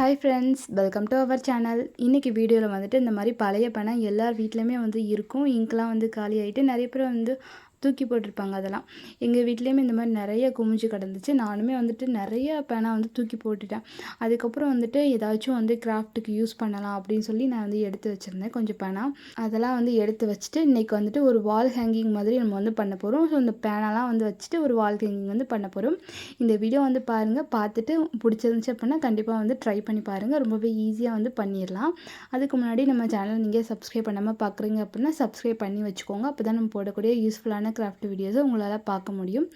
Hi friends welcome to our channel இன்றைக்கி வீடியோவில் வந்துட்டு இந்த மாதிரி பழைய பணம் எல்லார் வீட்லேயுமே வந்து இருக்கும். இங்கெலாம் வந்து காலி ஆகிட்டு நிறைய பேர் வந்து தூக்கி போட்டிருப்பாங்க அதெல்லாம். எங்கள் வீட்லேயுமே இந்த மாதிரி நிறைய குமிஞ்சு கிடந்துச்சு. நானுமே வந்துட்டு நிறைய பேனா வந்து தூக்கி போட்டுட்டேன். அதுக்கப்புறம் வந்துட்டு ஏதாச்சும் வந்து கிராஃப்ட்டுக்கு யூஸ் பண்ணலாம் அப்படின்னு சொல்லி நான் வந்து எடுத்து வச்சுருந்தேன். கொஞ்சம் பேனா. அதெல்லாம் வந்து எடுத்து வச்சுட்டு இன்றைக்கி வந்துட்டு ஒரு வால் ஹேங்கிங் மாதிரி நம்ம வந்து பண்ண போகிறோம் ஸோ இந்த பேனாலாம் வந்து வச்சுட்டு ஒரு வால் ஹேங்கிங் வந்து பண்ண போகிறோம் இந்த வீடியோ வந்து பாருங்கள் பார்த்துட்டு பிடிச்சிருந்துச்சு அப்படின்னா கண்டிப்பாக வந்து ட்ரை பண்ணி பாருங்கள் ரொம்பவே ஈஸியாக வந்து பண்ணிடலாம். அதுக்கு முன்னாடி நம்ம சேனல் நீங்கள் சப்ஸ்கிரைப் பண்ணாமல் பார்க்குறீங்க அப்படின்னா சப்ஸ்கிரைப் பண்ணி வச்சுக்கோங்க. அப்போ தான் நம்ம போடக்கூடிய யூஸ்ஃபுல்லான கிராஃப்ட் வீடியோஸை உங்களால் பார்க்க முடியும்.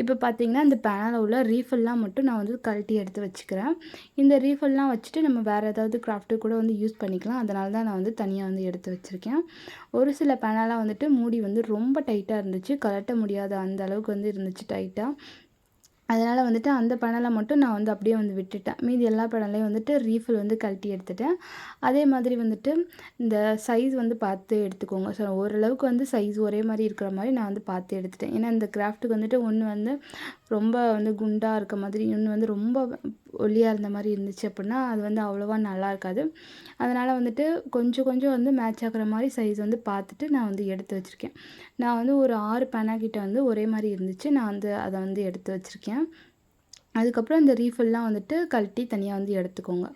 இப்போ பார்த்தீங்கன்னா இந்த பேனலில் உள்ள ரீஃபில்லாம் மட்டும் நான் வந்து கழட்டி எடுத்து வச்சுக்கிறேன். இந்த ரீஃபில்லாம் வச்சுட்டு நம்ம வேறு ஏதாவது கிராஃப்ட்டு கூட வந்து யூஸ் பண்ணிக்கலாம். அதனால தான் நான் வந்து தனியாக வந்து எடுத்து வச்சுருக்கேன். ஒரு சில பேனலாக வந்துட்டு மூடி வந்து ரொம்ப டைட்டாக இருந்துச்சு. கலட்ட முடியாத அந்த அளவுக்கு வந்து இருந்துச்சு டைட்டாக அதனால் வந்துட்டு அந்த பேனலை மட்டும் நான் வந்து அப்படியே வந்து விட்டுட்டேன். மீதி எல்லா பேனலையும் வந்துட்டு ரீஃபில் வந்து கழட்டி எடுத்துட்டேன். அதே மாதிரி வந்துட்டு இந்த சைஸ் வந்து பார்த்து எடுத்துக்கோங்க. ஸோ ஓரளவுக்கு வந்து சைஸ் ஒரே மாதிரி இருக்கிற மாதிரி நான் வந்து பார்த்து எடுத்துட்டேன். ஏன்னா இந்த கிராஃப்ட்டுக்கு வந்துட்டு ஒன்று வந்து ரொம்ப வந்து குண்டாக இருக்க மாதிரி இன்னொன்று வந்து ரொம்ப ஒல்லியாக இருந்த மாதிரி இருந்துச்சு அப்படின்னா அது வந்து அவ்வளோவா நல்லா இருக்காது. அதனால் வந்துட்டு கொஞ்சம் கொஞ்சம் வந்து மேட்ச் ஆகிற மாதிரி சைஸ் வந்து பார்த்துட்டு நான் வந்து எடுத்து வச்சுருக்கேன். நான் வந்து ஒரு ஆறு பேனாக்கிட்ட வந்து ஒரே மாதிரி இருந்துச்சு. நான் வந்து அதை வந்து எடுத்து வச்சுருக்கேன். அதுக்கப்புறம் இந்த ரீஃபில்லாம் வந்துட்டு கழட்டி தனியாக வந்து எடுத்துக்கோங்க.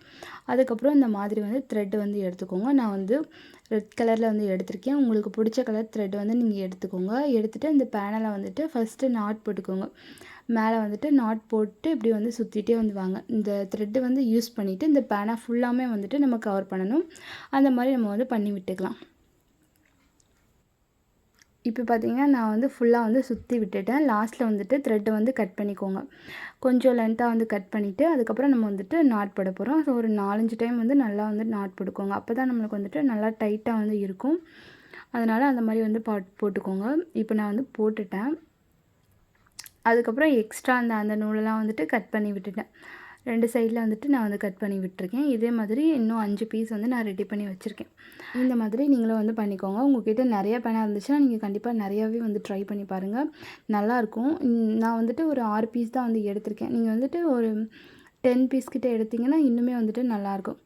அதுக்கப்புறம் இந்த மாதிரி வந்து த்ரெட் வந்து எடுத்துக்கோங்க. நான் வந்து ரெட் கலரில் வந்து எடுத்திருக்கேன். உங்களுக்கு பிடிச்ச கலர் த்ரெட் வந்து நீங்கள் எடுத்துக்கோங்க. எடுத்துகிட்டு இந்த பேனலை வந்துட்டு ஃபஸ்ட்டு நாட் போட்டுக்கோங்க. மேலே வந்துட்டு நாட் போட்டு இப்படி வந்து சுற்றிட்டே வந்துவாங்க. இந்த த்ரெட்டு வந்து யூஸ் பண்ணிவிட்டு இந்த பேனை ஃபுல்லாமே வந்துட்டு நம்ம கவர் பண்ணணும். அந்த மாதிரி நம்ம வந்து பண்ணி விட்டுக்கலாம். இப்போ பார்த்தீங்கன்னா நான் வந்து ஃபுல்லாக வந்து சுற்றி விட்டுட்டேன். லாஸ்ட்டில் வந்துட்டு த்ரெட்டை வந்து கட் பண்ணிக்கோங்க. கொஞ்சம் லென்த்தாக வந்து கட் பண்ணிவிட்டு அதுக்கப்புறம் நம்ம வந்துட்டு நாட் போட போகிறோம் ஸோ ஒரு நாலஞ்சு டைம் வந்து நல்லா வந்து நாட் போட்டுக்கோங்க. அப்போ தான் நம்மளுக்கு வந்துட்டு நல்லா டைட்டாக வந்து இருக்கும். அதனால் அந்த மாதிரி வந்து பாட் போட்டுக்கோங்க. இப்போ நான் வந்து போட்டுட்டேன். அதுக்கப்புறம் எக்ஸ்ட்ரா அந்த அந்த நூலெல்லாம் வந்துட்டு கட் பண்ணி விட்டுட்டேன். ரெண்டு சைடில் வந்துட்டு நான் வந்து கட் பண்ணி விட்டுருக்கேன். இதே மாதிரி இன்னும் அஞ்சு பீஸ் வந்து நான் ரெடி பண்ணி வச்சுருக்கேன். இந்த மாதிரி நீங்களும் வந்து பண்ணிக்கோங்க. உங்கள்கிட்ட நிறைய பேனாக இருந்துச்சுன்னா நீங்கள் கண்டிப்பாக நிறையாவே வந்து ட்ரை பண்ணி பாருங்கள் நல்லாயிருக்கும். நான் வந்துட்டு ஒரு ஆறு பீஸ் தான் வந்து எடுத்திருக்கேன். நீங்கள் வந்துட்டு ஒரு டென் பீஸ் கிட்டே எடுத்திங்கன்னா இன்னுமே வந்துட்டு நல்லாயிருக்கும்.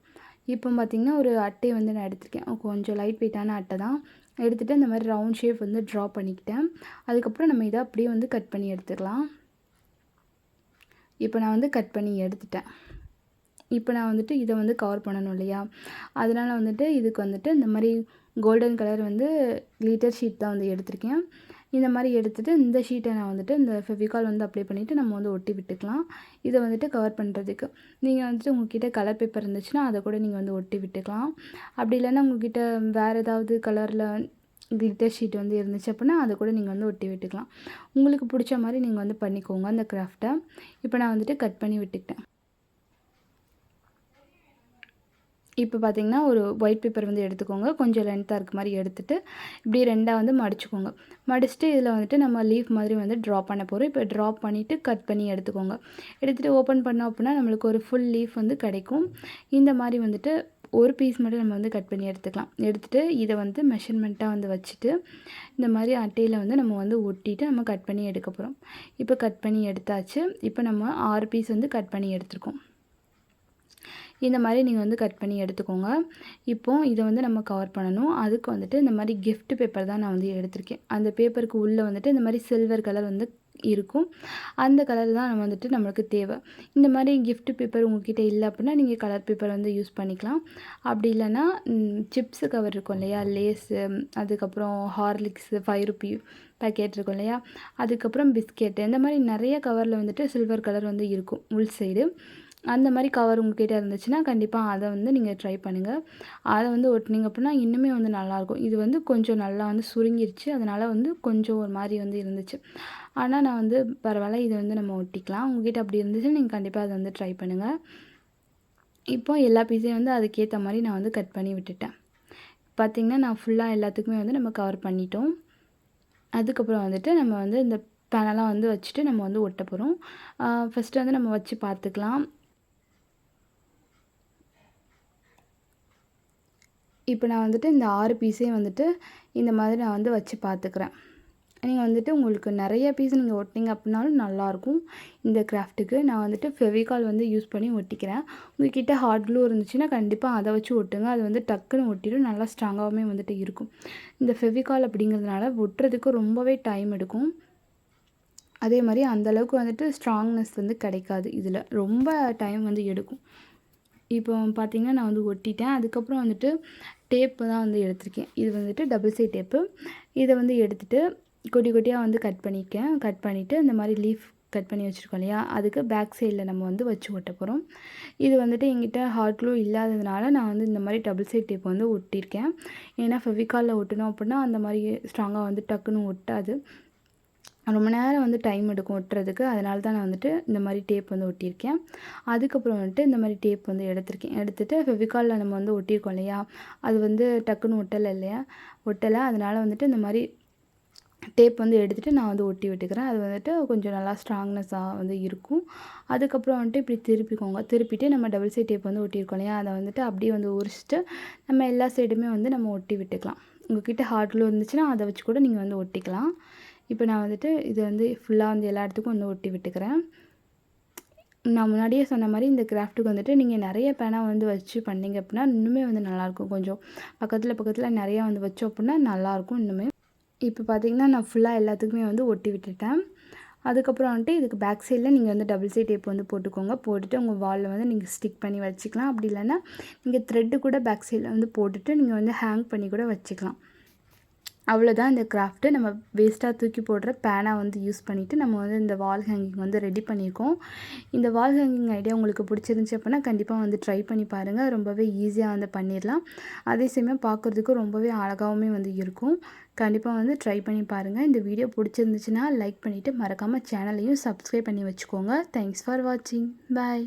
இப்போ பார்த்திங்கன்னா ஒரு அட்டையை வந்து நான் எடுத்திருக்கேன். கொஞ்சம் லைட் வெயிட்டான அட்டை தான். எடுத்துகிட்டு இந்த மாதிரி ரவுண்ட் ஷேப் வந்து ட்ரா பண்ணிக்கிட்டேன். அதுக்கப்புறம் நம்ம இதை அப்படியே வந்து கட் பண்ணி எடுத்துக்கலாம் இப்போ நான் வந்து கட் பண்ணி எடுத்துட்டேன். இப்போ நான் வந்துட்டு இதை வந்து கவர் பண்ணணும் இல்லையா? அதனால் வந்துட்டு இதுக்கு வந்துட்டு இந்த மாதிரி கோல்டன் கலர் வந்து லிட்டர் ஷீட் தான் வந்து எடுத்திருக்கேன். இந்த மாதிரி எடுத்துகிட்டு இந்த ஷீட்டை நான் வந்துட்டு இந்த ஃபெவிகால் வந்து அப்ளை பண்ணிவிட்டு நம்ம வந்து ஒட்டி விட்டுக்கலாம். இதை வந்துட்டு கவர் பண்ணுறதுக்கு நீங்கள் வந்துட்டு உங்ககிட்ட கலர் பேப்பர் இருந்துச்சுன்னா அதை கூட நீங்கள் வந்து ஒட்டி விட்டுக்கலாம். அப்படி இல்லைன்னா உங்ககிட்ட வேறு ஏதாவது கலரில் கிளிட்டர் ஷீட் வந்து இருந்துச்சு அப்படின்னா அதை கூட நீங்கள் வந்து ஒட்டி விட்டுக்கலாம். உங்களுக்கு பிடிச்ச மாதிரி நீங்கள் வந்து பண்ணிக்கோங்க அந்த கிராஃப்டை இப்போ நான் வந்துட்டு கட் பண்ணி விட்டுக்கிட்டேன். இப்போ பார்த்தீங்கன்னா ஒரு ஒயிட் பேப்பர் வந்து எடுத்துக்கோங்க. கொஞ்சம் லென்த்தாக இருக்க மாதிரி எடுத்துகிட்டு இப்படி ரெண்டாக வந்து மடிச்சுக்கோங்க. மடிச்சுட்டு இதில் வந்துட்டு நம்ம லீஃப் மாதிரி வந்து ட்ரா பண்ண போகிறோம் இப்போ ட்ரா பண்ணிவிட்டு கட் பண்ணி எடுத்துக்கோங்க. எடுத்துகிட்டு ஓப்பன் பண்ணோம் அப்படின்னா நம்மளுக்கு ஒரு ஃபுல் லீஃப் வந்து கிடைக்கும். இந்த மாதிரி வந்துட்டு ஒரு பீஸ் மட்டும் நம்ம வந்து கட் பண்ணி எடுத்துக்கலாம். எடுத்துகிட்டு இதை வந்து மெஷர்மெண்ட்டாக வந்து வச்சுட்டு இந்த மாதிரி அட்டையில் வந்து நம்ம வந்து ஒட்டிட்டு நம்ம கட் பண்ணி எடுக்க போகிறோம் இப்போ கட் பண்ணி எடுத்தாச்சு. இப்போ நம்ம ஆறு பீஸ் வந்து கட் பண்ணி எடுத்துருக்கோம். இந்த மாதிரி நீங்கள் வந்து கட் பண்ணி எடுத்துக்கோங்க. இப்போது இதை வந்து நம்ம கவர் பண்ணணும். அதுக்கு வந்துட்டு இந்த மாதிரி கிஃப்ட் பேப்பர் தான் நான் வந்து எடுத்திருக்கேன். அந்த பேப்பருக்கு உள்ளே வந்துட்டு இந்த மாதிரி சில்வர் கலர் வந்து இருக்கும். அந்த கலர் தான் நம்ம வந்துட்டு நம்மளுக்கு தேவை. இந்த மாதிரி கிஃப்ட் பேப்பர் உங்ககிட்ட இல்லை அப்படின்னா நீங்கள் கலர் பேப்பர் வந்து யூஸ் பண்ணிக்கலாம். அப்படி இல்லைன்னா சிப்ஸு கவர் இருக்கும் இல்லையா? லேஸு அதுக்கப்புறம் ஹார்லிக்ஸு ஃபைவ் ருபி பேக்கெட் இருக்கும் இல்லையா? அதுக்கப்புறம் பிஸ்கெட்டு இந்த மாதிரி நிறைய கவரில் வந்துட்டு சில்வர் கலர் வந்து இருக்கும். உள் சைடு அந்த மாதிரி கவர் உங்ககிட்ட இருந்துச்சுன்னா கண்டிப்பாக அதை வந்து நீங்கள் ட்ரை பண்ணுங்கள் அதை வந்து ஒட்டினீங்க அப்படின்னா இன்னுமே வந்து நல்லாயிருக்கும். இது வந்து கொஞ்சம் நல்லா வந்து சுருங்கிருச்சு. அதனால் வந்து கொஞ்சம் ஒரு மாதிரி வந்து இருந்துச்சு. ஆனால் நான் வந்து பரவாயில்ல இதை வந்து நம்ம ஒட்டிக்கலாம். உங்ககிட்ட அப்படி இருந்துச்சுன்னா நீங்கள் கண்டிப்பாக அதை வந்து ட்ரை பண்ணுங்கள் இப்போ எல்லா பீஸையும் வந்து அதுக்கேற்ற மாதிரி நான் வந்து கட் பண்ணி விட்டுட்டேன். பார்த்திங்கன்னா நான் ஃபுல்லாக எல்லாத்துக்குமே வந்து நம்ம கவர் பண்ணிட்டோம். அதுக்கப்புறம் வந்துட்டு நம்ம வந்து இந்த பேனலாக வந்து வச்சுட்டு நம்ம வந்து ஒட்ட போகிறோம் ஃபஸ்ட்டு வந்து நம்ம வச்சு பார்த்துக்கலாம். இப்போ நான் வந்துட்டு இந்த ஆறு பீஸையும் வந்துட்டு இந்த மாதிரி நான் வந்து வச்சு பார்த்துக்கிறேன். நீங்கள் வந்துட்டு உங்களுக்கு நிறைய பீஸ் நீங்கள் ஒட்டிங்க அப்படின்னாலும் நல்லாயிருக்கும். இந்த கிராஃப்ட்டுக்கு நான் வந்துட்டு ஃபெவிகால் வந்து யூஸ் பண்ணி ஒட்டிக்கிறேன். உங்ககிட்ட ஹார்ட் க்ளூ இருந்துச்சுன்னா கண்டிப்பாக அதை வச்சு ஒட்டுங்க. அது வந்து டக்குன்னு ஒட்டிடும். நல்லா ஸ்ட்ராங்காகவுமே வந்துட்டு இருக்கும். இந்த ஃபெவிகால் அப்படிங்கிறதுனால ஒட்டுறதுக்கு ரொம்பவே டைம் எடுக்கும். அதே மாதிரி அந்தளவுக்கு வந்துட்டு ஸ்ட்ராங்னஸ் வந்து கிடைக்காது இதில். ரொம்ப டைம் வந்து எடுக்கும். இப்போ பார்த்திங்கன்னா நான் வந்து ஒட்டிட்டேன். அதுக்கப்புறம் வந்துட்டு டேப்பு தான் வந்து எடுத்திருக்கேன். இது வந்துட்டு டபுள் சைட் டேப்பு இதை வந்து எடுத்துகிட்டு கொடி கொட்டியாக வந்து கட் பண்ணியிருக்கேன் கட் பண்ணிவிட்டு இந்த மாதிரி லீஃப் கட் பண்ணி வச்சுருக்கோம் இல்லையா? அதுக்கு பேக் சைடில் நம்ம வந்து வச்சு ஒட்ட போகிறோம் இது வந்துட்டு எங்கிட்ட ஹார்ட் க்ளூ இல்லாததுனால நான் வந்து இந்த மாதிரி டபுள் சைட் டேப் வந்து ஒட்டியிருக்கேன். ஏன்னா ஃபெவிகாலில் ஒட்டணும் அப்படின்னா அந்த மாதிரி ஸ்ட்ராங்காக வந்து டக்குன்னு ஒட்டாது. ரொம்ப நேரம் வந்து டைம் எடுக்கும் ஒட்டுறதுக்கு. அதனால தான் நான் வந்துட்டு இந்த மாதிரி டேப் வந்து ஒட்டியிருக்கேன். அதுக்கப்புறம் வந்துட்டு இந்த மாதிரி டேப் வந்து எடுத்திருக்கேன். எடுத்துகிட்டு ஃபெவிகாலில் நம்ம வந்து ஒட்டியிருக்கோம் இல்லையா? அது வந்து டக்குன்னு ஒட்டலை இல்லையா? ஒட்டலை. அதனால் வந்துட்டு இந்த மாதிரி டேப் வந்து எடுத்துகிட்டு நான் வந்து ஒட்டி விட்டுக்கிறேன். அது வந்துட்டு கொஞ்சம் நல்லா ஸ்ட்ராங்னஸாக வந்து இருக்கும். அதுக்கப்புறம் வந்துட்டு இப்படி திருப்பிக்கோங்க. திருப்பிட்டு நம்ம டபுள் சைட் டேப் வந்து ஒட்டியிருக்கோம் இல்லையா? அதை வந்துட்டு அப்படியே வந்து உரிச்சிட்டு நம்ம எல்லா சைடுமே வந்து நம்ம ஒட்டி விட்டுக்கலாம். உங்கள்கிட்ட ஹார்ட்ல இருந்துச்சுன்னா அதை வச்சு கூட நீங்கள் வந்து ஒட்டிக்கலாம். இப்போ நான் வந்துட்டு இது வந்து ஃபுல்லாக வந்து எல்லா இடத்துக்கும் வந்து ஒட்டி விட்டுக்கிறேன். நான் முன்னாடியே சொன்ன மாதிரி இந்த கிராஃப்ட்டுக்கு வந்துட்டு நீங்கள் நிறைய பேனா வந்து வச்சு பண்ணிங்க அப்படின்னா இன்னுமே வந்து நல்லாயிருக்கும். கொஞ்சம் பக்கத்தில் பக்கத்தில் நிறையா வந்து வச்சோம் அப்படின்னா நல்லாயிருக்கும் இன்னுமே. இப்போ பார்த்திங்கன்னா நான் ஃபுல்லாக எல்லாத்துக்குமே வந்து ஒட்டி விட்டுட்டேன். அதுக்கப்புறம் வந்துட்டு இதுக்கு பேக் சைடில் நீங்கள் வந்து டபுள் சைட் டேப் வந்து போட்டுக்கோங்க. போட்டுட்டு உங்கள் வாலில் வந்து நீங்கள் ஸ்டிக் பண்ணி வச்சுக்கலாம். அப்படி இல்லைன்னா நீங்கள் த்ரெட்டு கூட பேக் சைடில் வந்து போட்டுட்டு நீங்கள் வந்து ஹேங் பண்ணி கூட வச்சுக்கலாம். அவ்வளோதான் இந்த கிராஃப்ட்டு நம்ம வேஸ்ட்டாக தூக்கி போடுற பேனா வந்து யூஸ் பண்ணிவிட்டு நம்ம வந்து இந்த வால் ஹேங்கிங் வந்து ரெடி பண்ணியிருக்கோம் இந்த வால் ஹேங்கிங் ஐடியா உங்களுக்கு பிடிச்சிருந்துச்சி அப்படின்னா கண்டிப்பாக வந்து ட்ரை பண்ணி பாருங்கள் ரொம்பவே ஈஸியாக வந்து பண்ணிடலாம். அதே சமயம் பார்க்குறதுக்கு ரொம்பவே அழகாகவுமே வந்து இருக்கும். கண்டிப்பாக வந்து ட்ரை பண்ணி பாருங்கள் இந்த வீடியோ பிடிச்சிருந்துச்சுன்னா லைக் பண்ணிவிட்டு மறக்காமல் சேனலையும் சப்ஸ்கிரைப் பண்ணி வச்சுக்கோங்க. தேங்க்ஸ் ஃபார் வாட்சிங் பாய்